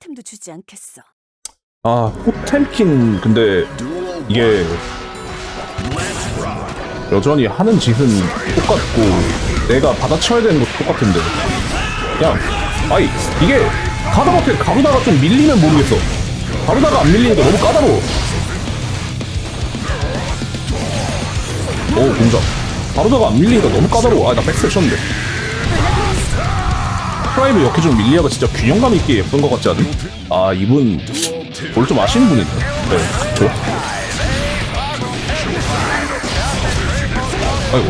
틈도 주지 않겠어. 아 포템킨 근데 이게 여전히 하는 짓은 똑같고 내가 받아쳐야 되는 것도 똑같은데. 그냥 아이 이게 가다못해 가루다가 좀 밀리면 모르겠어. 가루다가 안 밀리니까 너무 까다로워. 오 공작. 가루다가 안 밀리니까 너무 까다로워. 아나 백스를 쳤는데 프라이브 역해준 밀리아가 진짜 균형감 있게 예쁜 것 같지 않은? 아 이분 뭘 좀 아시는 분이네 네 좋아 아이고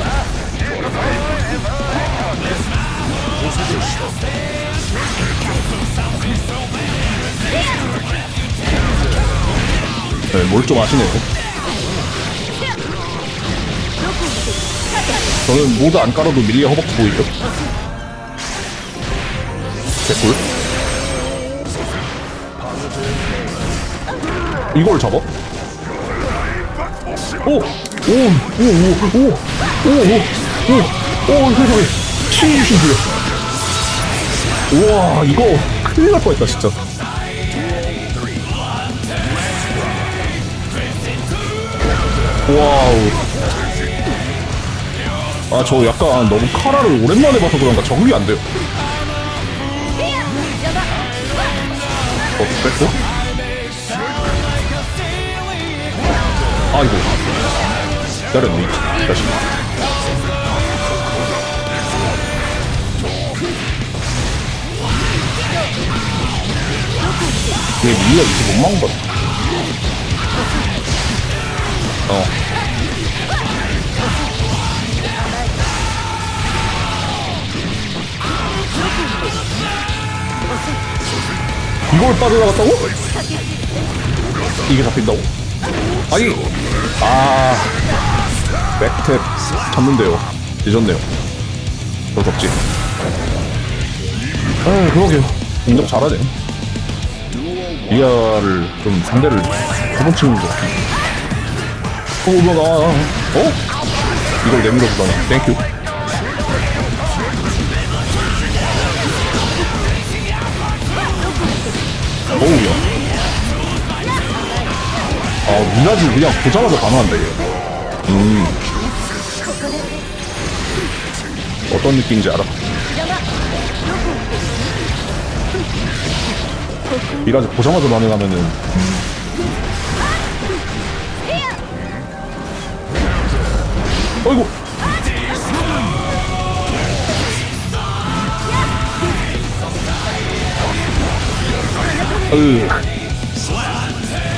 네, 뭘 좀 아시네요 저는 모두 안 깔아도 밀리아 허벅지 보이죠? 개꿀 이걸 잡아? 오! 오! 오! 오! 오! 오! 오! 오! 오! 세상에 신이신들 우와 이거 큰일 날 뻔했다 진짜 와우 아 저 약간 너무 카라를 오랜만에 봐서 그런가 적응이 안 돼요 어 뺐고 아이고 기다렸네 다시 얘 밀려 이제 못 막은 거야 어 이걸 빠져나갔다고? 이게 잡힌다고? 아니 아 백탭 잡는데요. 늦었네요. 더 잡지. 아 그러게요. 공격 잘하네. 리아를 좀 상대를 두번 치는 거 같아 어 올라가. 어? 이걸 내밀어 주다니. 땡큐 미라지 그냥 보자마자 반응한다 얘 음. 어떤 느낌인지 알아? 미라지 보자마자 반응하면은. 어이구! 으.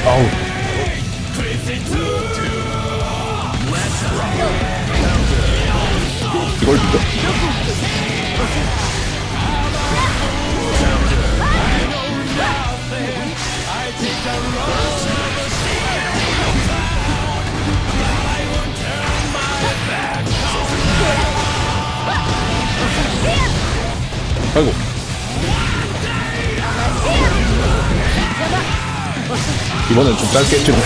아우 이번엔 좀 짧게 했지 뭐.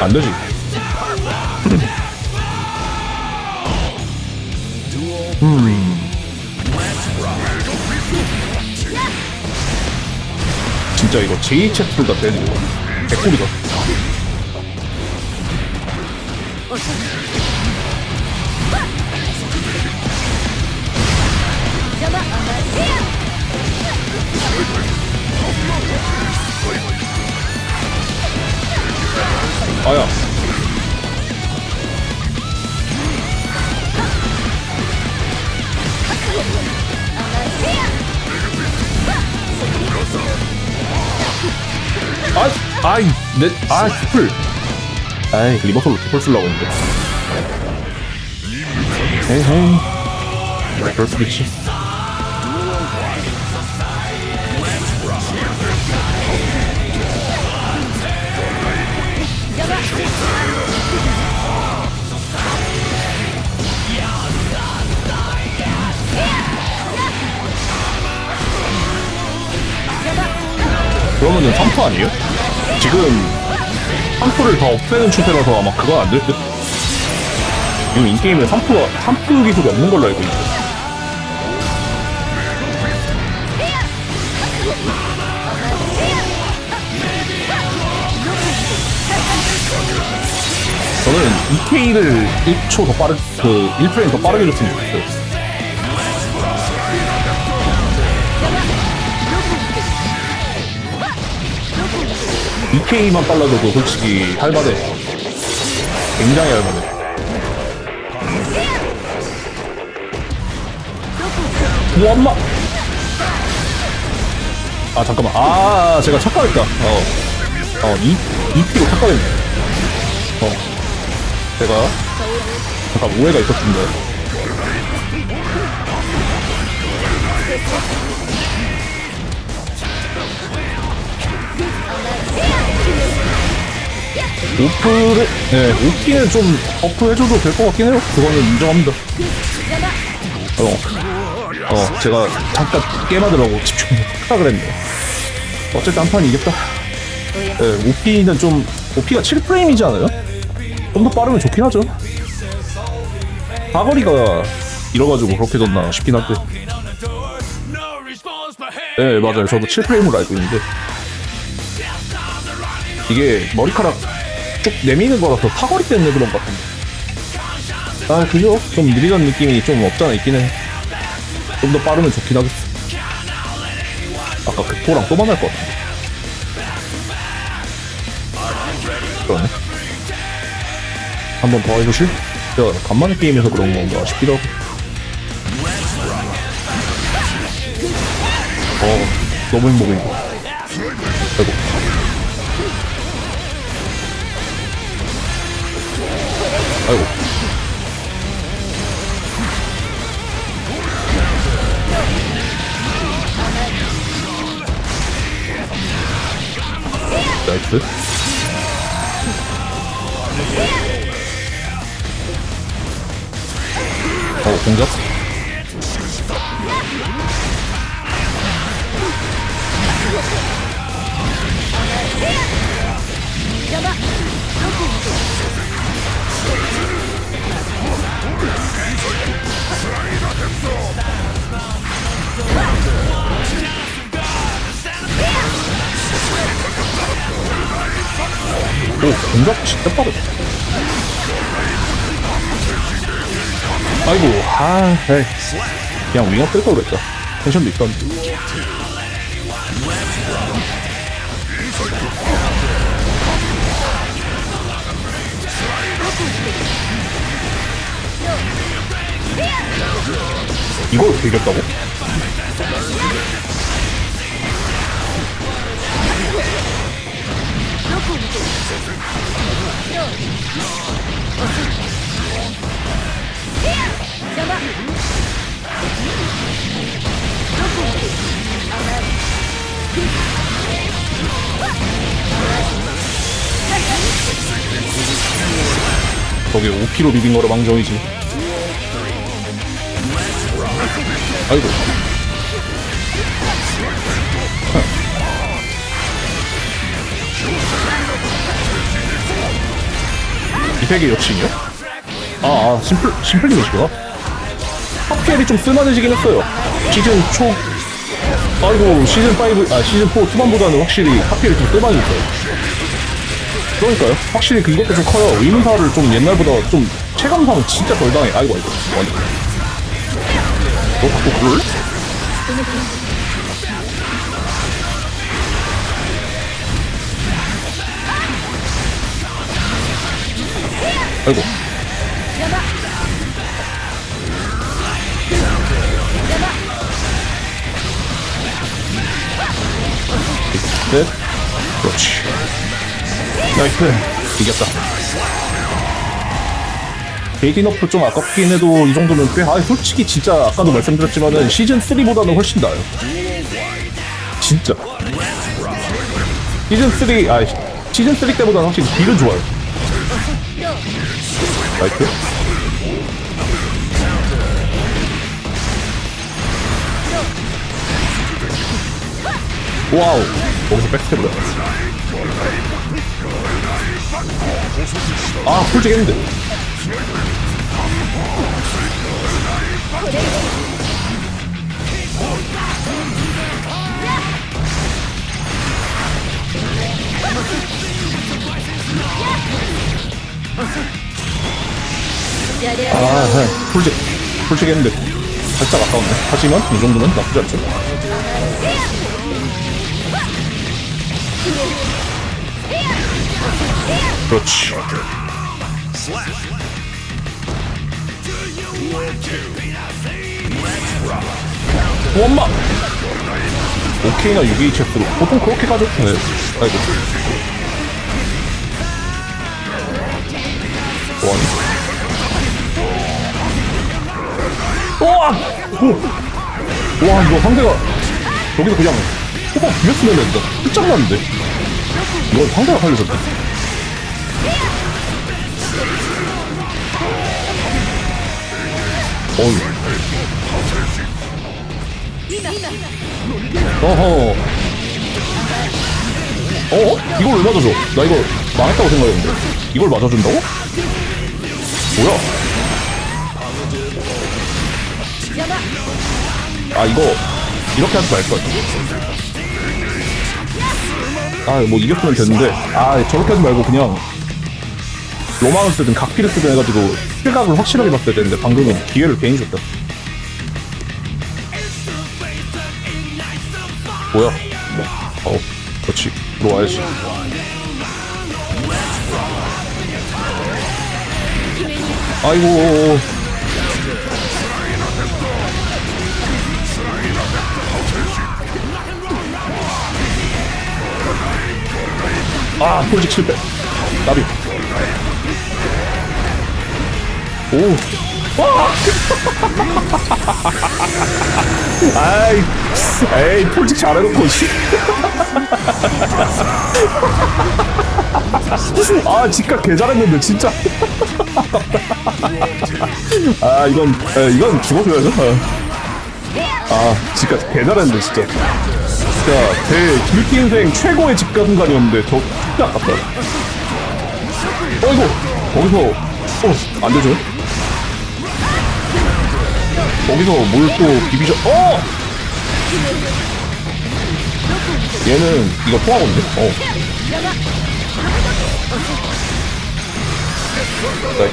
안 되지. 진짜 이거 JHF보다 되는 거. 개꿀이다 아야 아, 아이, 내, 아, 트플. 아이, 리버설로 트플 쓰려고 했는데. 헤이, 헤이. 그럴 수도 있지. 그러면은 3포 아니에요? 지금 3포를 더 없애는 추세라서 아마 그건 안될 듯? 지금 인게임에 3포가, 3포 기술이 없는 걸로 알고 있는데. 저는 2K를 1초 더 빠르, 그, 1프레임 더 빠르게 줬으면 좋겠어요. EK만 빨라져도 솔직히 할만해. 굉장히 할만해. 뭐 엄마? 아 잠깐만. 아 제가 착각했다. 어, 어 이, EP로 착각했네. 어, 제가 잠깐 오해가 있었는데. 오프를, 네, 오키는 좀 버프 해줘도 될 것 같긴 해요. 그거는 인정합니다. 어, 어, 제가 잠깐 게임하느라고 집중 못하라 그랬네. 어쨌든 한 판 이겼다. 네, 오피는 좀, 오피가 7프레임이지 않아요? 좀 더 빠르면 좋긴 하죠. 사거리가 길어가지고 그렇게 졌나 싶긴 한데. 네, 맞아요. 저도 7프레임으로 알고 있는데. 이게 머리카락 쭉 내미는 거라서 사거리 때문에 그런 것 같은데. 아, 그죠? 좀 느리던 느낌이 좀 없잖아 있긴 해. 좀 더 빠르면 좋긴 하겠어. 아까 극포랑 또 만날 것 같은데. 그러네. 한 번 더 해보실? 제가 간만에 게임해서 그런 건가 싶기도 하고. 어, 너무 행복해. 아이고. 아이고. 나이스. 어, 공격? 공격 진짜 빠르다. 아이고, 아, 에이. 그냥 윙업 뜰걸 그랬다. 텐션도 있었는데. 이걸 어떻게 이겼다고? 저게 5kg 비빈 거로 망정이지. 아이고. 이팩의 여친이요? 아, 아 심플, 심플님이시구나. 하피엘이 좀 쓸만해지긴 했어요. 시즌 초, 아이고, 시즌 5, 아, 시즌 4 투만보다는 확실히 하피엘이 좀 쓸만해졌어요. 그러니까요. 확실히 그것도 좀 커요. 의문사를 좀 옛날보다 좀 체감상은 진짜 덜 당해. 아이고, 아이고. 아이고. 너 자꾸 그럴래? 아이고. 넷. 그렇지. 나이스. 이겼다. 베이디 너프 좀 아깝긴 해도 이 정도면 꽤, 아, 솔직히 진짜 아까도 말씀드렸지만은 시즌 3보다는 훨씬 나아요. 진짜. 시즌 3, 아, 시즌 3 때보다는 확실히 딜은 좋아요. 나이스. 와우. 거기서 백스텝을 해. 아, 솔직히 했는데. 솔직 솔직히 했는데. 살짝 아까운데. 하지만 이 정도는 나쁘지 않죠. 그렇지. 원마! 오케이나 6HS로. 보통 그렇게 가죠? 네 아이고. 원 와! 오! 와 이거 상대가 여기서 그냥 호박 비렸으면 된다 끝장났는데 이건 상대가 살려줬다 어휴 어허 어? 이걸 왜 맞아줘? 나 이거 망했다고 생각했는데 이걸 맞아준다고? 뭐야? 아 이거 이렇게 하지 말걸 아뭐 이겼으면 됐는데. 아 저렇게 하지 말고 그냥 로망을 쓰든 각피를 쓰든 해가지고 실각을 확실하게 봤어야 되는데 방금은 기회를 괜히 줬다. 뭐야? 어 그렇지. 들어와야지. 아이고 아, 폴직 실패. 나비. 오. 와! 아이, 에이, 폴직 잘해놓고, 씨. 아, 직각 개 잘했는데, 진짜. 아, 이건, 에, 이건 죽어줘야죠. 어. 아, 직각 개 잘했는데, 진짜. 진짜 제 길기 인생 최고의 집가 순간이었는데 저 진짜 아깝다. 어이구 거기서 어 안 되죠? 거기서 뭘 또 비비죠? 어! 얘는 이거 통하건데? 어. 네.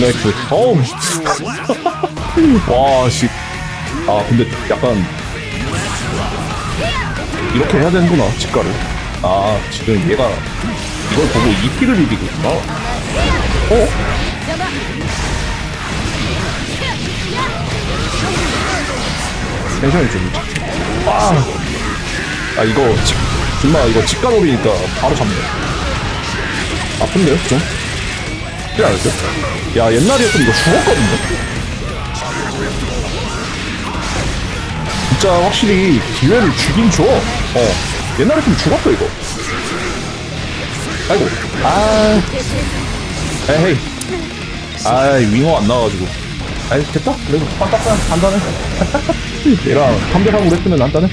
나이스. 어우. 와, 씨. 아, 근데 약간. 이렇게 해야 되는구나, 직가를. 아, 지금 얘가 이걸 보고 EP를 비비겠구나. 어? 텐션이 좀. 아! 아, 이거, 직, 정말 이거 직가 노리니까 바로 잡네. 아픈데요, 좀? 그지 않았죠? 야 옛날이었으면 이거 죽었거든요 진짜 확실히 기회를 주긴 줘 어. 옛날이었으면 죽었어 이거 아이고 아 에헤이 아이 윙어 안 나와가지고 아이 됐다 그래도 빡빡한 간단해 얘랑 3대3으로 했으면 간단해